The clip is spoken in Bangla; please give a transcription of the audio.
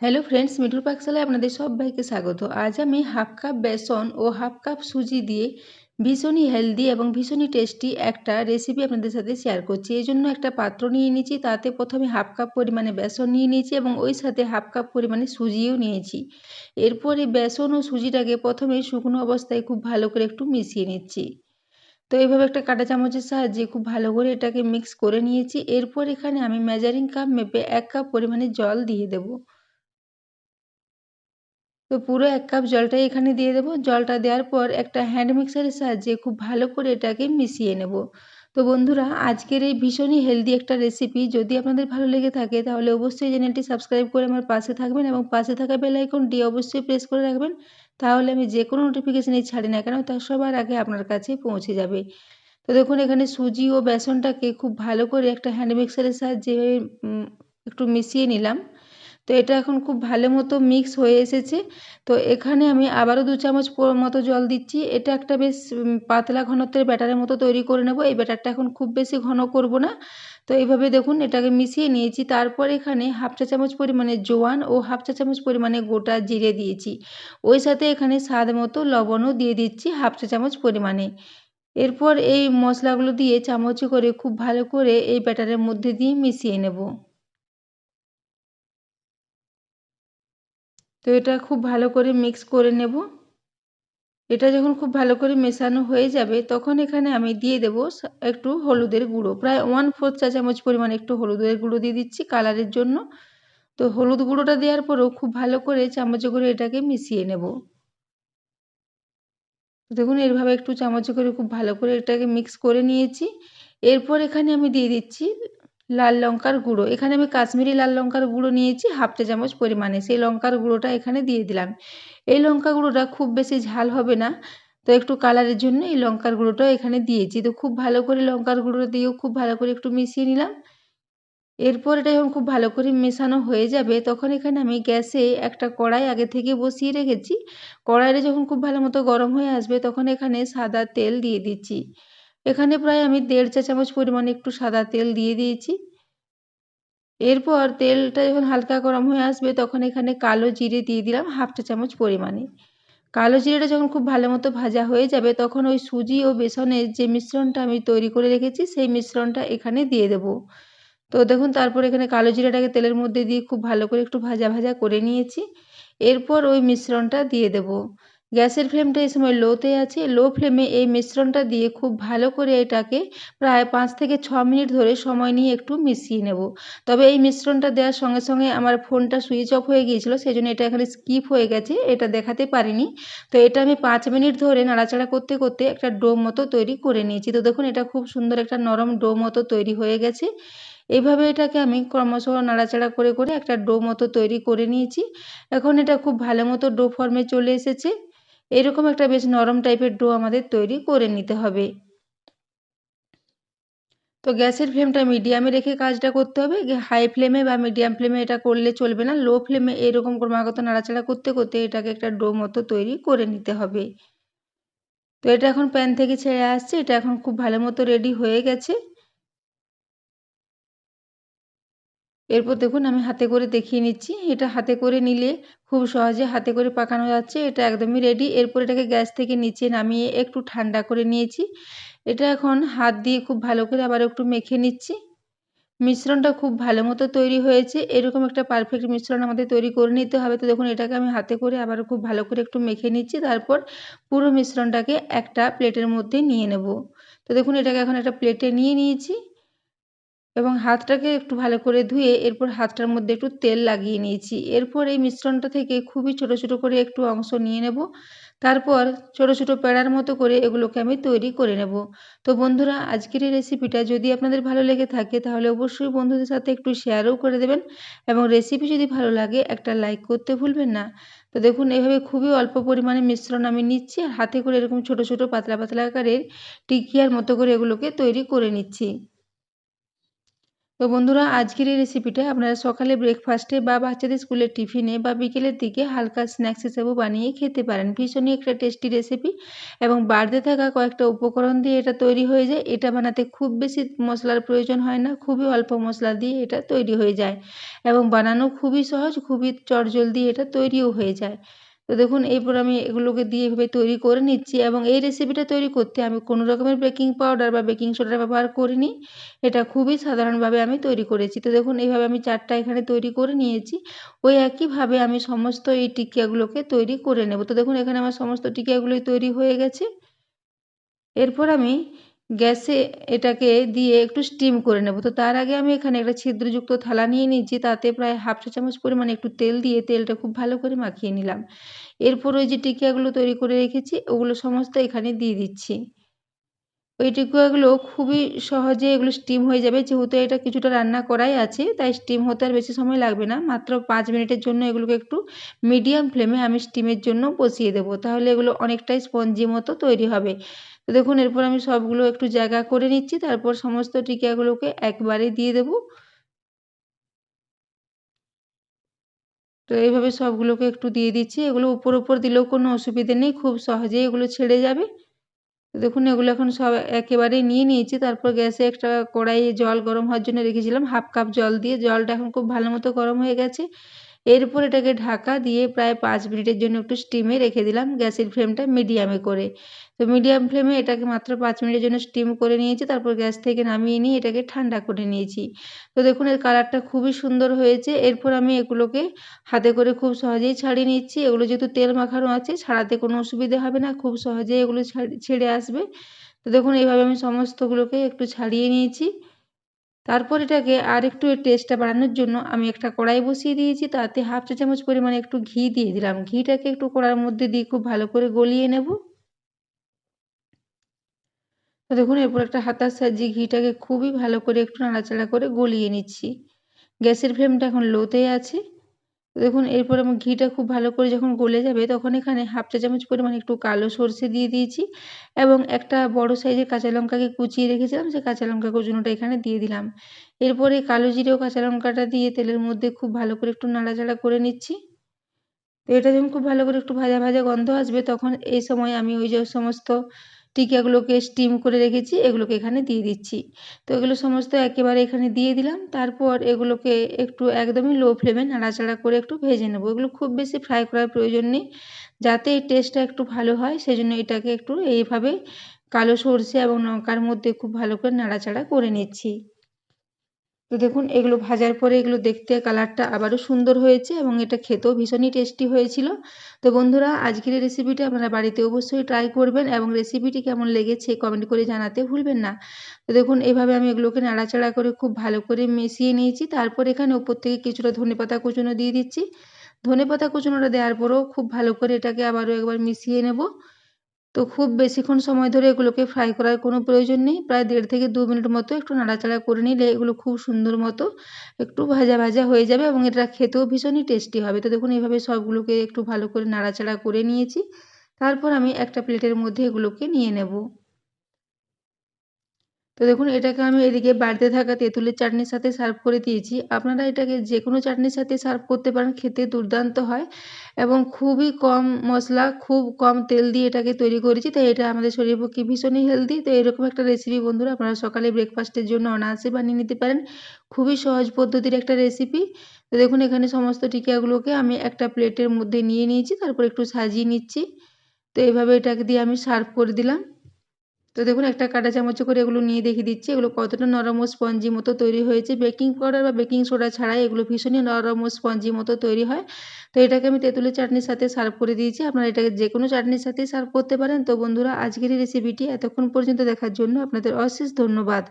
হ্যালো ফ্রেন্ডস মিঠুর পাকশালায় আপনাদের সবাইকে স্বাগত। আজ আমি হাফ কাপ বেসন ও হাফ কাপ সুজি দিয়ে ভীষণই হেলদি এবং ভীষণই টেস্টি একটা রেসিপি আপনাদের সাথে শেয়ার করছি। এই জন্য একটা পাত্র নিয়ে নিয়েছি, তাতে প্রথমে হাফ কাপ পরিমাণে বেসন নিয়ে নিয়েছি এবং ওই সাথে হাফ কাপ পরিমাণে সুজিও নিয়েছি। এরপরে বেসন ও সুজিটাকে প্রথমে শুকনো অবস্থায় খুব ভালো করে একটু মিশিয়ে নিচ্ছি। তো এইভাবে একটা কাঁটা চামচের সাহায্যে খুব ভালো করে এটাকে মিক্স করে নিয়েছি। এরপর এখানে আমি মেজারিং কাপ মেপে এক কাপ পরিমাণে জল দিয়ে দেবো। তো পুরো এক কাপ জলটাই এখানে দিয়ে দেবো। জলটা দেওয়ার পর একটা হ্যান্ড মিক্সারের সাহায্যে খুব ভালো করে এটাকে মিশিয়ে নেব। তো বন্ধুরা, আজকের এই ভীষণই হেলদি একটা রেসিপি যদি আপনাদের ভালো লেগে থাকে, তাহলে অবশ্যই চ্যানেলটি সাবস্ক্রাইব করে আমার পাশে থাকবেন এবং পাশে থাকা বেল আইকনটি অবশ্যই প্রেস করে রাখবেন। তাহলে আমি যে কোনো নোটিফিকেশানই ছাড়ি না কেন, তা সবার আগে আপনার কাছে পৌঁছে যাবে। তো দেখুন, এখানে সুজি ও বেসনটাকে খুব ভালো করে একটা হ্যান্ড মিক্সারের সাহায্যে একটু মিশিয়ে নিলাম। তো এটা এখন খুব ভালো মতো মিক্স হয়ে এসেছে। তো এখানে আমি আবারও দু চামচ মতো জল দিচ্ছি। এটা একটা বেশ পাতলা ঘনত্বের ব্যাটারের মতো তৈরি করে নেব। এই ব্যাটারটা এখন খুব বেশি ঘন করব না। তো এইভাবে দেখুন, এটাকে মিশিয়ে নিয়েছি। তারপর এখানে হাফ চা চামচ পরিমাণে জোয়ান ও হাফ চা চামচ পরিমাণে গোটা জিরে দিয়েছি। ওই সাথে এখানে স্বাদ মতো লবণও দিয়ে দিচ্ছি হাফ চা চামচ পরিমাণে। এরপর এই মশলাগুলো দিয়ে চামচে করে খুব ভালো করে এই ব্যাটারের মধ্যে দিয়ে মিশিয়ে নেব। তো এটা খুব ভালো করে মিক্স করে নেব। এটা যখন খুব ভালো করে মেশানো হয়ে যাবে, তখন এখানে আমি দিয়ে দেব একটু হলুদের গুঁড়ো। প্রায় ওয়ান ফোর্থ চা চামচ পরিমাণ একটু হলুদের গুঁড়ো দিয়ে দিচ্ছি কালারের জন্য। তো হলুদ গুঁড়োটা দেওয়ার পরেও খুব ভালো করে চামচে করে এটাকে মিশিয়ে নেব। দেখুন এরভাবে একটু চামচে করে খুব ভালো করে এটাকে মিক্স করে নিয়েছি। এরপর এখানে আমি দিয়ে দিচ্ছি লাল লঙ্কার গুঁড়ো। এখানে আমি কাশ্মীরি লাল লঙ্কার গুঁড়ো নিয়েছি, হাফ চা চামচ পরিমাণে। সেই লঙ্কার গুঁড়োটা এখানে দিয়ে দিলাম। এই লঙ্কা গুঁড়োটা খুব বেশি ঝাল হবে না, তো একটু কালারের জন্য এই লঙ্কার গুঁড়োটাও এখানে দিয়েছি। তো খুব ভালো করে লঙ্কার গুঁড়ো দিয়েও খুব ভালো করে একটু মিশিয়ে নিলাম। এরপর এটা যখন খুব ভালো করে মেশানো হয়ে যাবে, তখন এখানে আমি গ্যাসে একটা কড়াই আগে থেকে বসিয়ে রেখেছি। কড়াইটা যখন খুব ভালো মতো গরম হয়ে আসবে, তখন এখানে সাদা তেল দিয়ে দিচ্ছি। এখানে প্রায় আমি দেড় চা চামচ পরিমাণে একটু সাদা তেল দিয়ে দিয়েছি। এরপর তেলটা যখন হালকা গরম হয়ে আসবে তখন এখানে কালো জিরে দিয়ে দিলাম হাফ চা চামচ পরিমাণে। কালো জিরেটা যখন খুব ভালো মতো ভাজা হয়ে যাবে তখন ওই সুজি ও বেসনের যে মিশ্রণটা আমি তৈরি করে রেখেছি সেই মিশ্রণটা এখানে দিয়ে দেব। তো দেখুন তারপর এখানে কালো জিরাটাকে তেলের মধ্যে দিয়ে খুব ভালো করে একটু ভাজা ভাজা করে নিয়েছি। এরপর ওই মিশ্রণটা দিয়ে দেবো। গ্যাসের ফ্লেমটা এই সময় লোতে আছে। লো ফ্লেমে এই মিশ্রণটা দিয়ে খুব ভালো করে এটাকে প্রায় পাঁচ থেকে ছ মিনিট ধরে সময় নিয়ে একটু মিশিয়ে নেব। তবে এই মিশ্রণটা দেওয়ার সঙ্গে সঙ্গে আমার ফোনটা সুইচ অফ হয়ে গিয়েছিল সেই জন্য এটা এখানে স্কিপ হয়ে গেছে, এটা দেখাতে পারিনি। তো এটা আমি পাঁচ মিনিট ধরে নাড়াচাড়া করতে করতে একটা ডো মতো তৈরি করে নিয়েছি। তো দেখুন, এটা খুব সুন্দর একটা নরম ডো মতো তৈরি হয়ে গেছে। এইভাবে এটাকে আমি ক্রমশ নাড়াচাড়া করে করে একটা ডো মতো তৈরি করে নিয়েছি। এখন এটা খুব ভালো মতো ডো ফর্মে চলে এসেছে। এরকম একটা বেশ নরম টাইপের ডো আমাদের তৈরি করে নিতে হবে। তো গ্যাসের ফ্লেমটা মিডিয়ামে রেখে কাজটা করতে হবে। হাই ফ্লেমে বা মিডিয়াম ফ্লেমে এটা করলে চলবে না। লো ফ্লেমে এরকম ক্রমাগত নাড়াচাড়া করতে করতে এটাকে একটা ডো মতো তৈরি করে নিতে হবে। তো এটা এখন প্যান থেকে ছেড়ে আসছে। এটা এখন খুব ভালো মতো রেডি হয়ে গেছে। এরপর দেখুন আমি হাতে করে দেখিয়ে নিচ্ছি। এটা হাতে করে নিলে খুব সহজে হাতে করে পাকানো যাচ্ছে। এটা একদমই রেডি এরপর এটাকে গ্যাস থেকে নিচে নামিয়ে একটু ঠান্ডা করে নিয়েছি। এটা এখন হাত দিয়ে খুব ভালো করে আবার একটু মেখে নিচ্ছি। মিশ্রণটা খুব ভালো মতো তৈরি হয়েছে। এরকম একটা পারফেক্ট মিশ্রণ আমাদের তৈরি করে নিতে হবে। তো দেখুন, এটাকে আমি হাতে করে আবার খুব ভালো করে একটু মেখে নিচ্ছি। তারপর পুরো মিশ্রণটাকে একটা প্লেটের মধ্যে নিয়ে নেব। তো দেখুন, এটাকে এখন একটা প্লেটে নিয়ে নিয়েছি। এবং হাতটাকে একটু ভালো করে ধুয়ে এরপর হাতটার মধ্যে একটু তেল লাগিয়ে নিয়েছি। এরপর এই মিশ্রণটা থেকে খুবই ছোট ছোট করে একটু অংশ নিয়ে নেব। তারপর ছোট ছোট প্যাড়ার মতো করে এগুলোকে আমি তৈরি করে নেব। তো বন্ধুরা, আজকের এই রেসিপিটা যদি আপনাদের ভালো লেগে থাকে, তাহলে অবশ্যই বন্ধুদের সাথে একটু শেয়ারও করে দেবেন এবং রেসিপি যদি ভালো লাগে, একটা লাইক করতে ভুলবেন না। তো দেখুন এভাবে খুবই অল্প পরিমাণে মিশ্রণ আমি নিচ্ছি আর হাতে করে এরকম ছোট ছোট পাতলা পাতলা আকারের টিকিয়ার মতো করে এগুলোকে তৈরি করে নিচ্ছি। তো বন্ধুরা, আজকের এই রেসিপিটা আপনারা সকালে ব্রেকফাস্টে বা বাচ্চাদের স্কুলের টিফিনে বা বিকেলের দিকে হালকা স্ন্যাক্স হিসেবেও বানিয়ে খেতে পারেন। ভীষণই একটা টেস্টি রেসিপি এবং বাড়তে থাকা কয়েকটা উপকরণ দিয়ে এটা তৈরি হয়ে যায়। এটা বানাতে খুব বেশি মশলার প্রয়োজন হয় না, খুবই অল্প মশলা দিয়ে এটা তৈরি হয়ে যায় এবং বানানো খুবই সহজ, খুবই চটজলদি এটা তৈরিও হয়ে যায়। তো দেখুন, এরপর আমি এগুলোকে দিয়ে এভাবে তৈরি করে নিচ্ছি এবং এই রেসিপিটা তৈরি করতে আমি কোনো রকমের বেকিং পাউডার বা বেকিং সোডা ব্যবহার করিনি। এটা খুবই সাধারণভাবে আমি তৈরি করেছি। তো দেখুন, এইভাবে আমি চারটা এখানে তৈরি করে নিয়েছি। ওই একইভাবে আমি সমস্ত এই টিকিয়াগুলোকে তৈরি করে নেব। তো দেখুন, এখানে আমার সমস্ত টিকিয়াগুলোই তৈরি হয়ে গেছে। এরপর আমি গ্যাসে এটাকে দিয়ে একটু স্টিম করে নেব। তো তার আগে আমি এখানে একটা ছিদ্রযুক্ত থালা নিয়ে নিচ্ছি তাতে প্রায় হাফ চা চামচ পরিমাণে একটু তেল দিয়ে তেলটা খুব ভালো করে মাখিয়ে নিলাম। এরপর ওই যে টিকিয়াগুলো তৈরি করে রেখেছি, ওগুলো সমস্ত এখানে দিয়ে দিচ্ছি। ওই টিকিয়াগুলো খুবই সহজে এগুলো স্টিম হয়ে যাবে, যেহেতু এটা কিছুটা রান্না করাই আছে, তাই স্টিম হতে আর বেশি সময় লাগবে না। মাত্র পাঁচ মিনিটের জন্য এগুলোকে একটু মিডিয়াম ফ্লেমে আমি স্টিমের জন্য বসিয়ে দেবো, তাহলে এগুলো অনেকটাই স্পঞ্জি মতো তৈরি হবে। তো দেখুন, এরপর আমি সবগুলো একটু জায়গা করে নিচ্ছি। তারপর সমস্ত টিকাগুলোকে একবারে দিয়ে দেব। তো এইভাবে সবগুলোকে একটু দিয়ে দিচ্ছি। এগুলো উপর উপর দিলেও কোনো অসুবিধে নেই, খুব সহজেই এগুলো ছেড়ে যাবে। দেখুন, এগুলো এখন সব একেবারে নিয়ে নিয়েছি। তারপর গ্যাসে একটা কড়াইয়ে জল গরম হওয়ার জন্য রেখেছিলাম, হাফ কাপ জল দিয়ে। জলটা এখন খুব ভালো মতো গরম হয়ে গেছে। এরপর এটাকে ঢাকা দিয়ে প্রায় পাঁচ মিনিটের জন্য একটু স্টিমে রেখে দিলাম। গ্যাসের ফ্লেমটা মিডিয়ামে করে। তো মিডিয়াম ফ্লেমে এটাকে মাত্র পাঁচ মিনিটের জন্য স্টিম করে নিয়েছি, তারপর গ্যাস থেকে নামিয়ে নিয়ে এটাকে ঠান্ডা করে নিয়েছি। তো দেখুন, এর কালারটা খুবই সুন্দর হয়েছে। এরপর আমি এগুলোকে হাতে করে খুব সহজেই ছাড়িয়ে নিচ্ছি। এগুলো যেহেতু তেল মাখানো আছে, ছাড়াতে কোনো অসুবিধে হবে না, খুব সহজেই এগুলো ছেড়ে আসবে। তো দেখুন, এইভাবে আমি সমস্তগুলোকে একটু ছাড়িয়ে নিয়েছি। তারপর এটাকে আর একটু টেস্টটা বাড়ানোর জন্য আমি একটা কড়াই বসিয়ে দিয়েছি। তাতে হাফ চা চামচ পরিমাণে একটু ঘি দিয়ে দিলাম। ঘিটাকে একটু কড়ার মধ্যে দিয়ে খুব ভালো করে গলিয়ে নেব। দেখুন, এরপর একটা হাতার সাহায্যে ঘিটাকে খুবই ভালো করে একটু নাড়াচাড়া করে গলিয়ে নিচ্ছি। গ্যাসের ফ্লেমটা এখন লোতে আছে। দেখুন, এরপর আমার ঘিটা খুব ভালো করে যখন গলে যাবে, তখন এখানে হাফ চা চামচ পরিমাণ একটু কালো সর্ষে দিয়ে দিয়েছি এবং একটা বড় সাইজের কাঁচা লঙ্কাকে কুচিয়ে রেখেছিলাম, সেই কাঁচা লঙ্কা কুচুনোটা এখানে দিয়ে দিলাম। এরপরে কালো জিরে ও কাঁচা লঙ্কাটা দিয়ে তেলের মধ্যে খুব ভালো করে একটু নাড়াচাড়া করে নিচ্ছি। এটা যখন খুব ভালো করে একটু ভাজা ভাজা গন্ধ আসবে, তখন এই সময় আমি ওই যে সমস্ত টিকিয়াগুলোকে স্টিম করে রেখেছি, এগুলোকে এখানে দিয়ে দিচ্ছি। তো এগুলো সমস্ত একেবারে এখানে দিয়ে দিলাম, তারপর এগুলোকে একটু একদমই লো ফ্লেমে নাড়াচাড়া করে একটু ভেজে নেব। এগুলো খুব বেশি ফ্রাই করার প্রয়োজন নেই, যাতে এই টেস্টটা একটু ভালো হয় সেই জন্য এটাকে একটু এইভাবে কালো সরষে এবং লঙ্কার মধ্যে খুব ভালো করে নাড়াচাড়া করে নিচ্ছি। তো দেখুন, এগুলো ভাজার পরে এগুলো দেখতে কালারটা আবারও সুন্দর হয়েছে এবং এটা খেতেও ভীষণই টেস্টি হয়েছিল। তো বন্ধুরা, আজকের এই রেসিপিটি আপনারা বাড়িতে অবশ্যই ট্রাই করবেন এবং রেসিপিটি কেমন লেগেছে কমেন্ট করে জানাতে ভুলবেন না। তো দেখুন, এভাবে আমি এগুলোকে নাড়াচাড়া করে খুব ভালো করে মিশিয়ে নিয়েছি। তারপর এখানে ওপর থেকে কিছুটা ধনেপাতা কুচুনো দিয়ে দিচ্ছি। ধনেপাতা কুচুনোটা দেওয়ার পরেও খুব ভালো করে এটাকে আবারও একবার মিশিয়ে নেব। তো খুব বেশিক্ষণ সময় ধরে এগুলোকে ফ্রাই করার কোনো প্রয়োজন নেই। প্রায় দেড় থেকে দু মিনিট মতো একটু নাড়াচাড়া করে নিলে এগুলো খুব সুন্দর মতো একটু ভাজা ভাজা হয়ে যাবে এবং এটা খেতেও ভীষণই টেস্টি হবে। তো দেখুন, এইভাবে সবগুলোকে একটু ভালো করে নাড়াচাড়া করে নিয়েছি। তারপর আমি একটা প্লেটের মধ্যে এগুলোকে নিয়ে নেব। তো দেখুন, এটাকে আমি এদিকে বাড়িতে থাকা তেঁতুলের চাটনির সাথে সার্ভ করে দিয়েছি। আপনারা এটাকে যে কোনো চাটনির সাথে সার্ভ করতে পারেন, খেতে দুর্দান্ত হয় এবং খুবই কম মশলা, খুব কম তেল দিয়ে এটাকে তৈরি করেছি। তাই এটা আমাদের শরীরের পক্ষে ভীষণই হেলদি তো এরকম একটা রেসিপি বন্ধুরা, আপনারা সকালে ব্রেকফাস্টের জন্য অনায়াসে বানিয়ে নিতে পারেন। খুবই সহজ পদ্ধতির একটা রেসিপি তো দেখুন, এখানে সমস্ত টিকিয়াগুলোকে আমি একটা প্লেটের মধ্যে নিয়ে নিয়েছি, তারপর একটু সাজিয়ে নিচ্ছি। তো এইভাবে এটাকে দিয়ে আমি সার্ভ করে দিলাম। তো দেখুন, একটা কাটা চামচ করে এগুলো নিয়ে দেখিয়ে দিচ্ছি। এগুলো কতটা নরম ও স্পঞ্জি মতো তৈরি হয়েছে। বেকিং পাউডার বা বেকিং সোডা ছাড়াই এগুলো ভীষণই নরম ও স্পঞ্জি মতো তৈরি হয়। তো এটাকে আমি তেঁতুলের চাটনির সাথে সার্ভ করে দিয়েছি। আপনারা এটাকে যে কোনো চাটনির সাথেই সার্ভ করতে পারেন। তো বন্ধুরা, আজকের এই রেসিপিটি এতক্ষণ পর্যন্ত দেখার জন্য আপনাদের অশেষ ধন্যবাদ।